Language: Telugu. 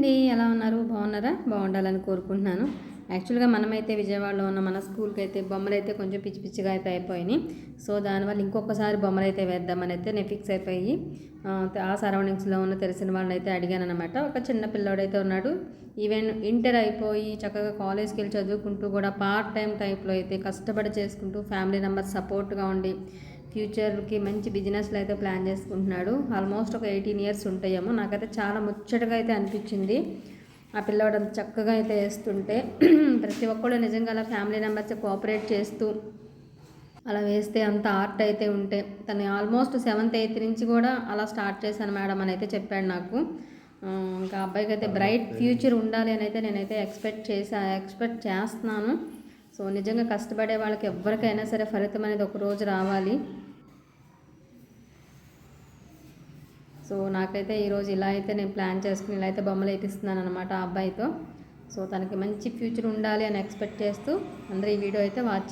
అండి ఎలా ఉన్నారు? బాగున్నారా? బాగుండాలని కోరుకుంటున్నాను. యాక్చువల్గా మనమైతే విజయవాడలో ఉన్న. మన స్కూల్కి అయితే బొమ్మలు అయితే కొంచెం పిచ్చి పిచ్చిగా అయితే అయిపోయినాయి. సో దానివల్ల ఇంకొకసారి బొమ్మలు అయితే వేద్దామని అయితే నేను ఫిక్స్ అయిపోయి ఆ, సరౌండింగ్స్లో ఉన్న తెలిసిన వాళ్ళని అయితే అడిగాను అనమాట ఒక చిన్న పిల్లోడైతే ఉన్నాడు. ఈవెన్ ఇంటర్ అయిపోయి చక్కగా కాలేజ్కి వెళ్ళి చదువుకుంటూ కూడా పార్ట్ టైం టైప్లో అయితే కష్టపడి చేసుకుంటూ ఫ్యామిలీ మెంబర్స్ సపోర్ట్గా ఉండి ఫ్యూచర్కి మంచి బిజినెస్లు అయితే ప్లాన్ చేసుకుంటున్నాడు. ఆల్మోస్ట్ ఒక ఎయిటీన్ ఇయర్స్ ఉంటాయేమో. నాకైతే చాలా ముచ్చటగా అయితే అనిపించింది. ఆ పిల్లవాడు అంత చక్కగా అయితే వేస్తుంటే ప్రతి ఒక్కళ్ళు నిజంగా అలా ఫ్యామిలీ మెంబర్స్ కోఆపరేట్ చేస్తూ అలా వేస్తే అంత ఆర్ట్ అయితే ఉంటే తను ఆల్మోస్ట్ సెవెంత్ ఎయిత్ నుంచి కూడా అలా స్టార్ట్ చేశాను మేడం అని అయితే చెప్పాడు నాకు. ఇంకా అబ్బాయికి అయితే బ్రైట్ ఫ్యూచర్ ఉండాలి అని అయితే నేనైతే ఎక్స్పెక్ట్ చేసా ఎక్స్పెక్ట్ చేస్తున్నాను. సో నిజంగా కష్టపడే వాళ్ళకి ఎవరికైనా సరే ఫలితం అనేది ఒక రోజు రావాలి. సో నాకైతే ఈరోజు ఇలా అయితే నేను ప్లాన్ చేసుకుని ఇలా అయితే బొమ్మలు వేపిస్తున్నాను అనమాట ఆ అబ్బాయితో. సో తనకి మంచి ఫ్యూచర్ ఉండాలి అని ఎక్స్పెక్ట్ చేస్తూ అందరూ ఈ వీడియో అయితే వాచ్